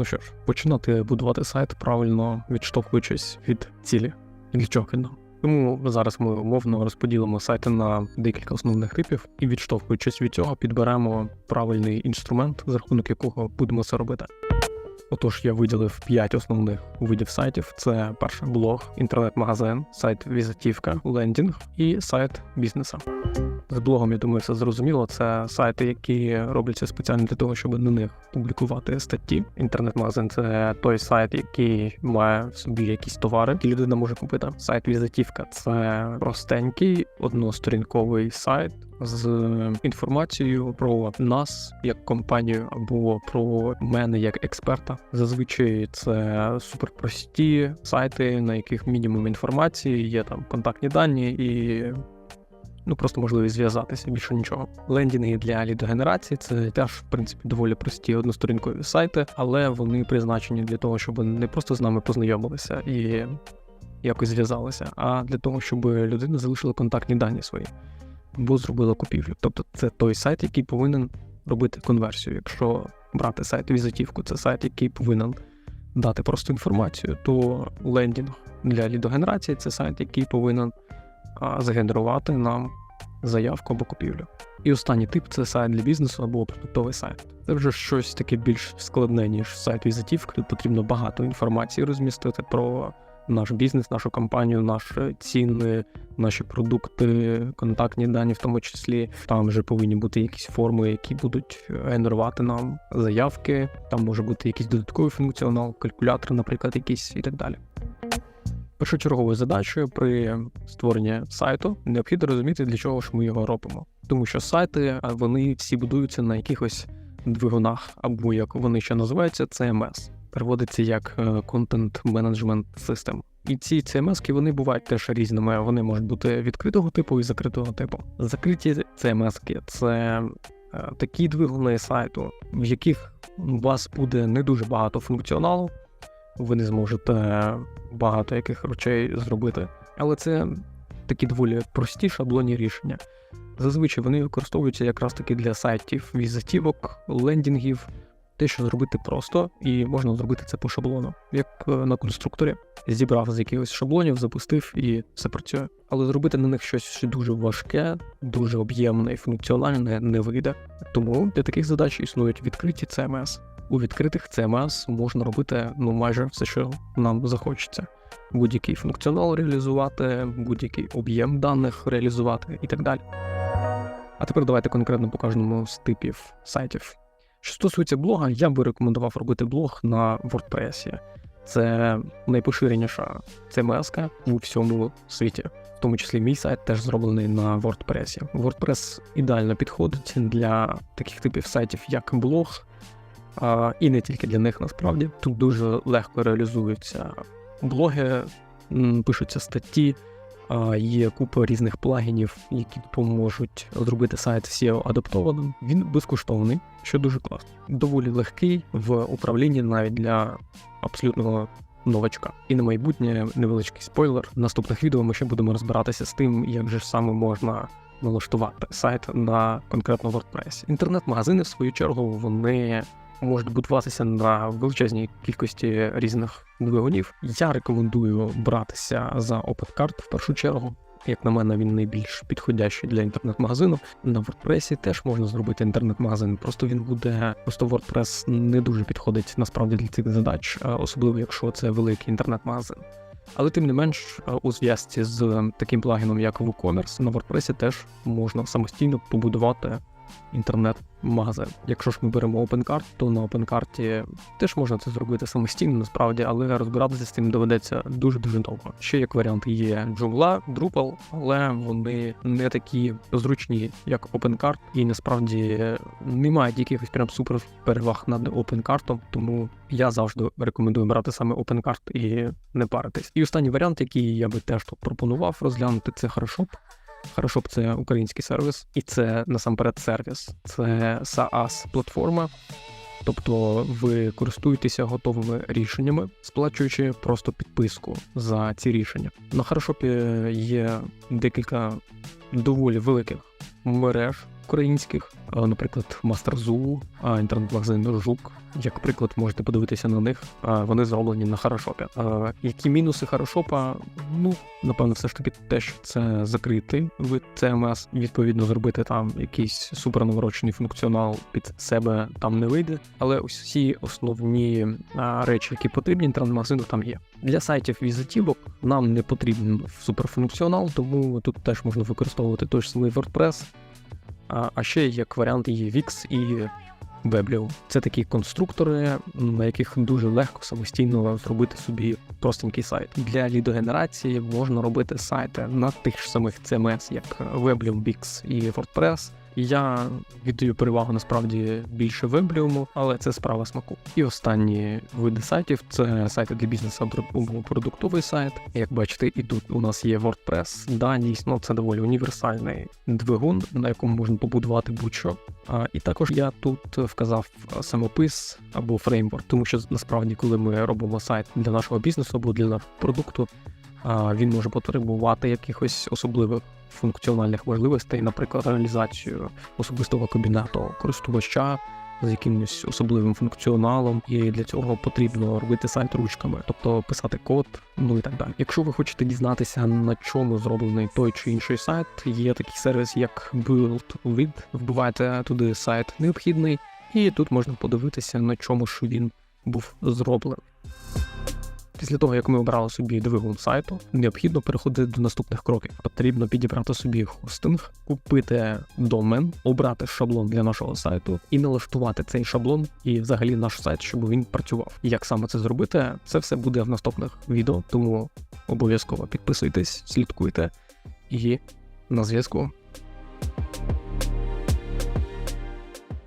Ну що ж, починати будувати сайт правильно відштовхуючись від цілі. Нам? Тому зараз ми умовно розподілимо сайти на декілька основних типів і відштовхуючись від цього, підберемо правильний інструмент, за рахунок якого будемо це робити. Отож, я виділив 5 основних видів сайтів: це перше блог, інтернет-магазин, сайт візитівка, лендінг і сайт бізнеса. З блогом, я думаю, все зрозуміло. Це сайти, які робляться спеціально для того, щоб на них публікувати статті. Інтернет-магазин це той сайт, який має в собі якісь товари, які людина може купити. Сайт візитівка це простенький односторінковий сайт. З інформацією про нас як компанію або про мене як експерта. Зазвичай це суперпрості сайти, на яких мінімум інформації, є там контактні дані і ну просто можливість зв'язатися більше нічого. Лендінги для лідогенерації це теж в принципі доволі прості односторінкові сайти, але вони призначені для того, щоб не просто з нами познайомилися і якось зв'язалися, а для того, щоб людина залишила контактні дані свої або зробила купівлю. Тобто це той сайт, який повинен робити конверсію. Якщо брати сайт візитівку, це сайт, який повинен дати просто інформацію, то лендінг для лідогенерації це сайт, який повинен загенерувати нам заявку або купівлю. І останній тип це сайт для бізнесу або продуктовий сайт. Це вже щось таке більш складне, ніж сайт візитівки. Тут потрібно багато інформації розмістити про наш бізнес, нашу компанію, наші ціни, наші продукти, контактні дані, в тому числі. Там вже повинні бути якісь форми, які будуть генерувати нам заявки. Там може бути якийсь додатковий функціонал, калькулятор, наприклад, якийсь і так далі. Першочерговою задачею при створенні сайту необхідно розуміти, для чого ж ми його робимо, тому що сайти вони всі будуються на якихось двигунах, або як вони ще називаються, CMS. Переводиться як Content Management System. І ці CMS вони бувають теж різними. Вони можуть бути відкритого типу і закритого типу. Закриті CMS це е, такі двигуни сайту, в яких у вас буде не дуже багато функціоналу ви не зможете багато яких речей зробити. Але це такі доволі прості шаблонні рішення. Зазвичай вони використовуються якраз таки для сайтів, візитівок, лендінгів, те, що зробити просто, і можна зробити це по шаблону, як е, на конструкторі. Зібрав з якихось шаблонів, запустив і все працює. Але зробити на них щось дуже важке, дуже об'ємне і функціональне не вийде. Тому для таких задач існують відкриті CMS у відкритих CMS можна робити ну майже все, що нам захочеться. Будь-який функціонал реалізувати, будь-який об'єм даних реалізувати і так далі. А тепер давайте конкретно покажемо з типів сайтів. Що стосується блога, я би рекомендував робити блог на WordPress. Це найпоширеніша CMS у всьому світі. В тому числі мій сайт теж зроблений на WordPress. WordPress ідеально підходить для таких типів сайтів, як блог, І не тільки для них насправді. Тут дуже легко реалізуються блоги, пишуться статті, є купа різних плагінів, які допоможуть зробити сайт SEO адаптованим. Він безкоштовний, що дуже класно. Доволі легкий в управлінні навіть для абсолютного новачка. І на майбутнє невеличкий спойлер. В наступних відео ми ще будемо розбиратися з тим, як же саме можна. Налаштувати сайт на конкретно WordPress. Інтернет-магазини, в свою чергу, вони можуть будуватися на величезній кількості різних двигунів. Я рекомендую братися за OpenCart в першу чергу. Як на мене, він найбільш підходящий для інтернет-магазину. На WordPress теж можна зробити інтернет-магазин. Просто він буде, просто WordPress не дуже підходить насправді для цих задач, особливо якщо це великий інтернет-магазин. Але тим не менш, у зв'язці з таким плагіном, як WooCommerce, на WordPress теж можна самостійно побудувати інтернет-магазин. Якщо ж ми беремо OpenCart, то на OpenCart теж можна це зробити самостійно, насправді, але розбиратися з цим доведеться дуже-дуже довго. Ще як варіант є Joomla, Drupal, але вони не такі зручні, як OpenCart, і насправді не мають якихось прям супер переваг над OpenCart, тому я завжди рекомендую брати саме OpenCart і не паритись. І останній варіант, який я би теж тут пропонував розглянути, це Хорошоп. Хорошо б це український сервіс, і це насамперед сервіс, це saas платформа. Тобто ви користуєтеся готовими рішеннями, сплачуючи просто підписку за ці рішення. На Харшопі є декілька доволі великих мереж українських, наприклад, Мастерзу, інтернет-магазин Жук. Як приклад, можете подивитися на них. Вони зроблені на Хорошопі. Е, Які мінуси Хорошопа? Ну, напевно, все ж таки те, що це закритий вид CMS. Відповідно, зробити там якийсь супернаворочений функціонал під себе там не вийде. Але усі основні речі, які потрібні інтернет-магазину, там є. Для сайтів візитівок нам не потрібен суперфункціонал, тому тут теж можна використовувати той ж самий WordPress. А, ще як варіант є Wix і Weblio. Це такі конструктори, на яких дуже легко самостійно зробити собі простенький сайт. Для лідогенерації можна робити сайти на тих ж самих CMS, як Weblio, Wix і WordPress. Я віддаю перевагу насправді більше вебліуму, але це справа смаку. І останні види сайтів це сайти для бізнесу або продуктовий сайт. Як бачите, і тут у нас є WordPress. Да, дійсно, це доволі універсальний двигун, на якому можна побудувати будь-що. А, і також я тут вказав самопис або фреймворк, тому що насправді, коли ми робимо сайт для нашого бізнесу або для нашого продукту, він може потребувати якихось особливих функціональних можливостей, наприклад, реалізацію особистого кабінету користувача з якимось особливим функціоналом, і для цього потрібно робити сайт ручками, тобто писати код, ну і так далі. Якщо ви хочете дізнатися, на чому зроблений той чи інший сайт, є такий сервіс, як BuildWith. Вбивайте туди сайт необхідний, і тут можна подивитися, на чому ж він був зроблений. Після того, як ми обрали собі двигун сайту, необхідно переходити до наступних кроків. Потрібно підібрати собі хостинг, купити домен, обрати шаблон для нашого сайту і налаштувати цей шаблон і взагалі наш сайт, щоб він працював. Як саме це зробити, це все буде в наступних відео, тому обов'язково підписуйтесь, слідкуйте і на зв'язку.